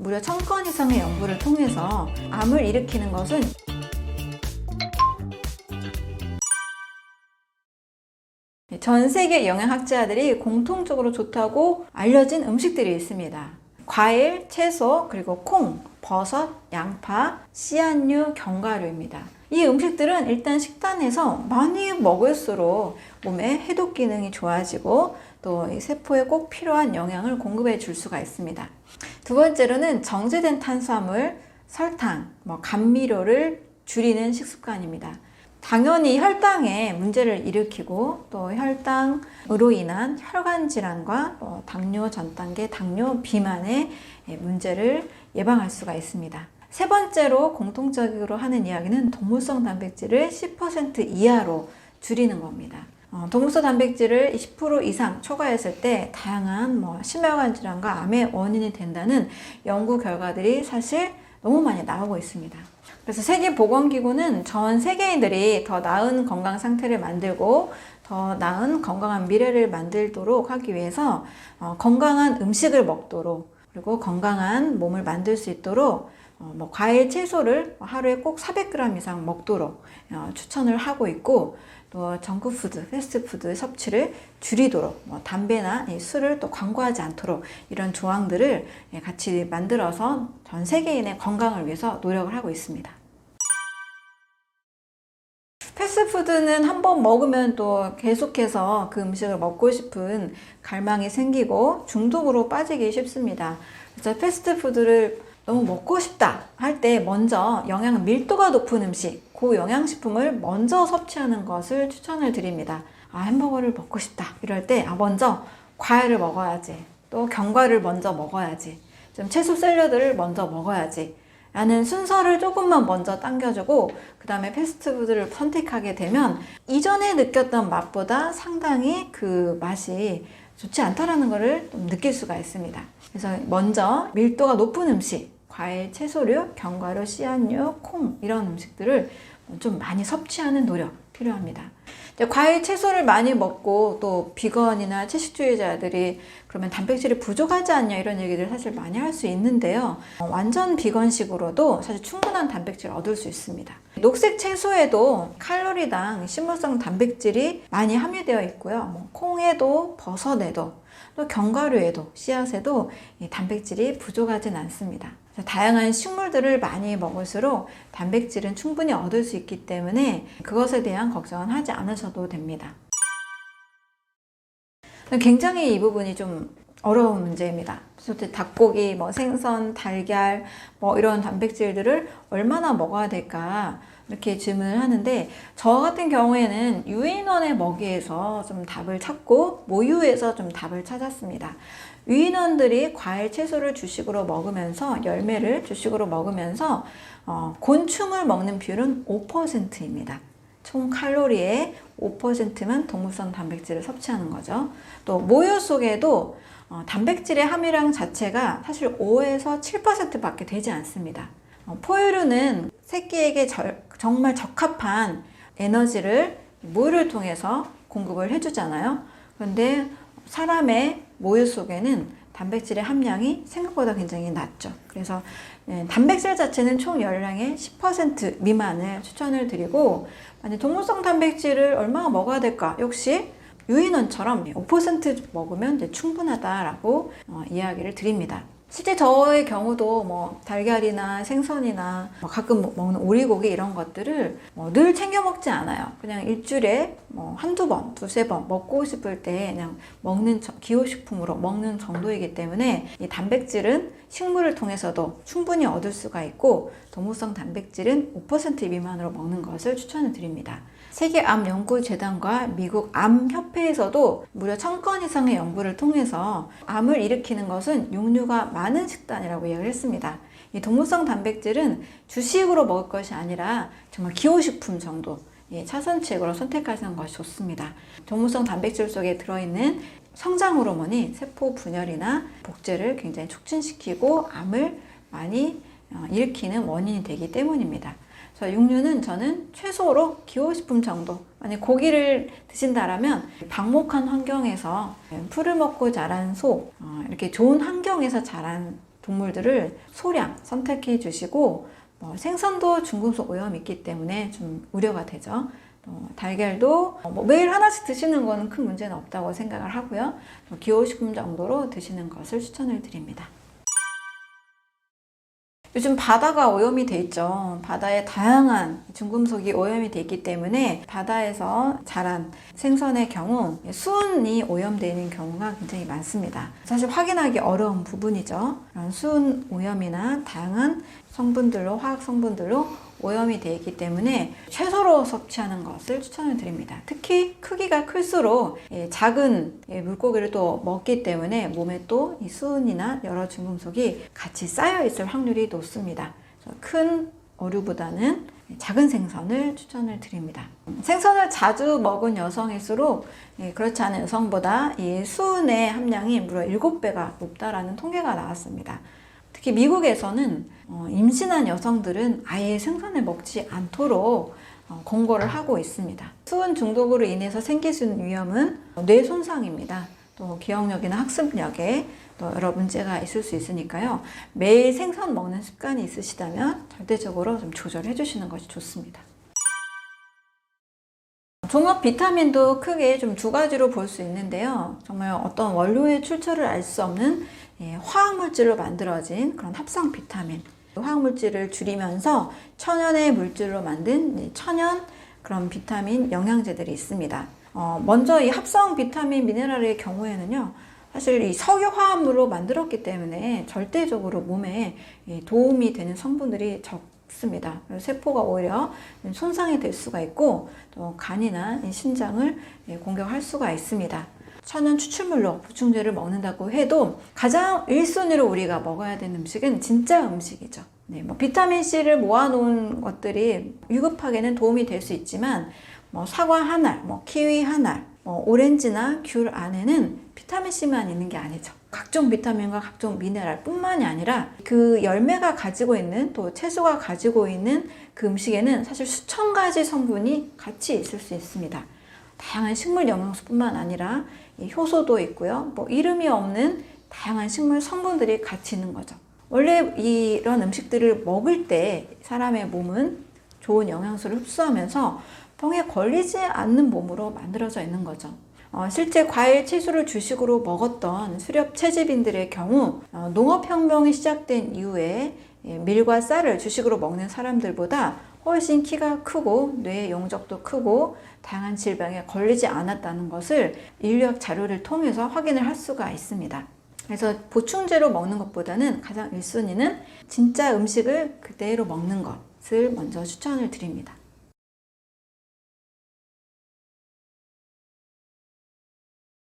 무려 천건 이상의 연구를 통해서 암을 일으키는 것은 전 세계 영양학자들이 공통적으로 좋다고 알려진 음식들이 있습니다. 과일, 채소, 그리고 콩, 버섯, 양파, 씨앗류, 견과류입니다. 이 음식들은 일단 식단에서 많이 먹을수록 몸의 해독 기능이 좋아지고 또이 세포에 꼭 필요한 영양을 공급해 줄 수가 있습니다. 두 번째로는 정제된 탄수화물, 설탕, 뭐 감미료를 줄이는 식습관입니다. 당연히 혈당에 문제를 일으키고 또 혈당으로 인한 혈관 질환과 또 당뇨 전 단계 당뇨 비만의 예, 문제를 예방할 수가 있습니다. 세 번째로 공통적으로 하는 이야기는 동물성 단백질을 10% 이하로 줄이는 겁니다. 어, 동물성 단백질을 10% 이상 초과했을 때 다양한 뭐 심혈관 질환과 암의 원인이 된다는 연구 결과들이 사실 너무 많이 나오고 있습니다. 그래서 세계보건기구는 전 세계인들이 더 나은 건강 상태를 만들고 더 나은 건강한 미래를 만들도록 하기 위해서 어, 건강한 음식을 먹도록 그리고 건강한 몸을 만들 수 있도록 어, 뭐 과일, 채소를 하루에 꼭 400g 이상 먹도록 어, 추천을 하고 있고 또 정크푸드, 패스트푸드 섭취를 줄이도록 뭐 담배나 이 술을 또 광고하지 않도록 이런 조항들을 예, 같이 만들어서 전 세계인의 건강을 위해서 노력을 하고 있습니다. 패스트푸드는 한 번 먹으면 또 계속해서 그 음식을 먹고 싶은 갈망이 생기고 중독으로 빠지기 쉽습니다. 그래서 패스트푸드를 너무 먹고 싶다 할 때 먼저 영양 밀도가 높은 음식, 고영양식품을 먼저 섭취하는 것을 추천을 드립니다. 아, 햄버거를 먹고 싶다. 이럴 때, 아, 먼저 과일을 먹어야지. 또 견과를 먼저 먹어야지. 좀 채소 샐러드를 먼저 먹어야지. 라는 순서를 조금만 먼저 당겨주고, 그 다음에 패스트푸드를 선택하게 되면, 이전에 느꼈던 맛보다 상당히 그 맛이 좋지 않다라는 것을 좀 느낄 수가 있습니다. 그래서 먼저 밀도가 높은 음식, 과일, 채소류, 견과류, 씨앗류, 콩 이런 음식들을 좀 많이 섭취하는 노력 필요합니다. 과일, 채소를 많이 먹고 또 비건이나 채식주의자들이 그러면 단백질이 부족하지 않냐 이런 얘기를 사실 많이 할 수 있는데요. 어, 완전 비건식으로도 사실 충분한 단백질을 얻을 수 있습니다. 녹색 채소에도 칼로리당 식물성 단백질이 많이 함유되어 있고요. 뭐 콩에도 버섯에도 또 견과류에도 씨앗에도 이 단백질이 부족하진 않습니다. 다양한 식물들을 많이 먹을수록 단백질은 충분히 얻을 수 있기 때문에 그것에 대한 걱정은 하지 않으셔도 됩니다. 굉장히 이 부분이 좀 어려운 문제입니다. 그래서 닭고기, 뭐 생선, 달걀, 뭐 이런 단백질들을 얼마나 먹어야 될까 이렇게 질문을 하는데 저 같은 경우에는 유인원의 먹이에서 좀 답을 찾고 모유에서 좀 답을 찾았습니다. 유인원들이 과일, 채소를 주식으로 먹으면서 열매를 주식으로 먹으면서 어, 곤충을 먹는 비율은 5%입니다. 총 칼로리의 5%만 동물성 단백질을 섭취하는 거죠. 또 모유 속에도 어, 단백질의 함유량 자체가 사실 5에서 7%밖에 되지 않습니다. 어, 포유류는 새끼에게 절, 정말 적합한 에너지를 모유를 통해서 공급을 해주잖아요. 그런데 사람의 모유 속에는 단백질의 함량이 생각보다 굉장히 낮죠. 그래서 예, 단백질 자체는 총 열량의 10% 미만을 추천을 드리고 만약 동물성 단백질을 얼마나 먹어야 될까? 역시 유인원처럼 5% 먹으면 충분하다라고 어, 이야기를 드립니다. 실제 저의 경우도 뭐 달걀이나 생선이나 뭐 가끔 먹는 오리고기 이런 것들을 뭐 늘 챙겨 먹지 않아요. 그냥 일주일에 뭐 한두 번, 두세 번 먹고 싶을 때 그냥 먹는 기호식품으로 먹는 정도이기 때문에 이 단백질은 식물을 통해서도 충분히 얻을 수가 있고 동물성 단백질은 5% 미만으로 먹는 것을 추천을 드립니다. 세계암연구재단과 미국 암협회에서도 무려 천건 이상의 연구를 통해서 암을 일으키는 것은 육류가 많은 식단이라고 이야기를 했습니다. 이 동물성 단백질은 주식으로 먹을 것이 아니라 정말 기호식품 정도 예, 차선책으로 선택하시는 것이 좋습니다. 동물성 단백질 속에 들어있는 성장 호르몬이 세포 분열이나 복제를 굉장히 촉진시키고 암을 많이 어, 일으키는 원인이 되기 때문입니다. 그래서 육류는 저는 최소로 기호식품 정도. 만약 고기를 드신다라면 방목한 환경에서 풀을 먹고 자란 소, 어, 이렇게 좋은 환경에서 자란 동물들을 소량 선택해 주시고 뭐 생선도 중금속 오염이 있기 때문에 좀 우려가 되죠. 또 달걀도 뭐 매일 하나씩 드시는 건큰 문제는 없다고 생각을 하고요. 또 기호식품 정도로 드시는 것을 추천을 드립니다. 요즘 바다가 오염이 돼 있죠. 바다에 다양한 중금속이 오염이 돼 있기 때문에 바다에서 자란 생선의 경우 수은이 오염되어 있는 경우가 굉장히 많습니다. 사실 확인하기 어려운 부분이죠. 수은 오염이나 다양한 성분들로 화학 성분들로 오염이 되어 있기 때문에 최소로 섭취하는 것을 추천을 드립니다. 특히 크기가 클수록 예, 작은 예, 물고기를 또 먹기 때문에 몸에 또이 수은이나 여러 중금속이 같이 쌓여 있을 확률이 높습니다. 큰 어류보다는 작은 생선을 추천을 드립니다. 생선을 자주 먹은 여성일수록 예, 그렇지 않은 여성보다 이 수은의 함량이 무려 7배가 높다라는 통계가 나왔습니다. 특히 미국에서는 어, 임신한 여성들은 아예 생선을 먹지 않도록 어, 권고를 하고 있습니다. 수은 중독으로 인해서 생길 수 있는 위험은 뇌 손상입니다. 또 기억력이나 학습력에 또 여러 문제가 있을 수 있으니까요. 매일 생선 먹는 습관이 있으시다면 절대적으로 좀 조절해 주시는 것이 좋습니다. 종합 비타민도 크게 좀 두 가지로 볼 수 있는데요. 정말 어떤 원료의 출처를 알 수 없는 예, 화학물질로 만들어진 그런 합성 비타민. 화학물질을 줄이면서 천연의 물질로 만든 이 천연 그런 비타민 영양제들이 있습니다. 어, 먼저 이 합성 비타민 미네랄의 경우에는요. 사실 이 석유 화합물로 만들었기 때문에 절대적으로 몸에 이 도움이 되는 성분들이 적 습니다. 세포가 오히려 손상이 될 수가 있고 또 간이나 이 신장을 예, 공격할 수가 있습니다. 천연 추출물로 보충제를 먹는다고 해도 가장 1순위로 우리가 먹어야 되는 음식은 진짜 음식이죠. 네, 뭐 비타민 C를 모아놓은 것들이 위급하게는 도움이 될 수 있지만 뭐 사과 한 알, 뭐 키위 한 알, 뭐 오렌지나 귤 안에는 비타민 C만 있는 게 아니죠. 각종 비타민과 각종 미네랄 뿐만이 아니라 그 열매가 가지고 있는 또 채소가 가지고 있는 그 음식에는 사실 수천 가지 성분이 같이 있을 수 있습니다. 다양한 식물 영양소뿐만 아니라 이 효소도 있고요. 뭐 이름이 없는 다양한 식물 성분들이 같이 있는 거죠. 원래 이런 음식들을 먹을 때 사람의 몸은 좋은 영양소를 흡수하면서 병에 걸리지 않는 몸으로 만들어져 있는 거죠. 어, 실제 과일, 채소를 주식으로 먹었던 수렵 채집인들의 경우 어, 농업혁명이 시작된 이후에 예, 밀과 쌀을 주식으로 먹는 사람들보다 훨씬 키가 크고 뇌 용적도 크고 다양한 질병에 걸리지 않았다는 것을 인류학 자료를 통해서 확인을 할 수가 있습니다. 그래서 보충제로 먹는 것보다는 가장 1순위는 진짜 음식을 그대로 먹는 것을 먼저 추천을 드립니다.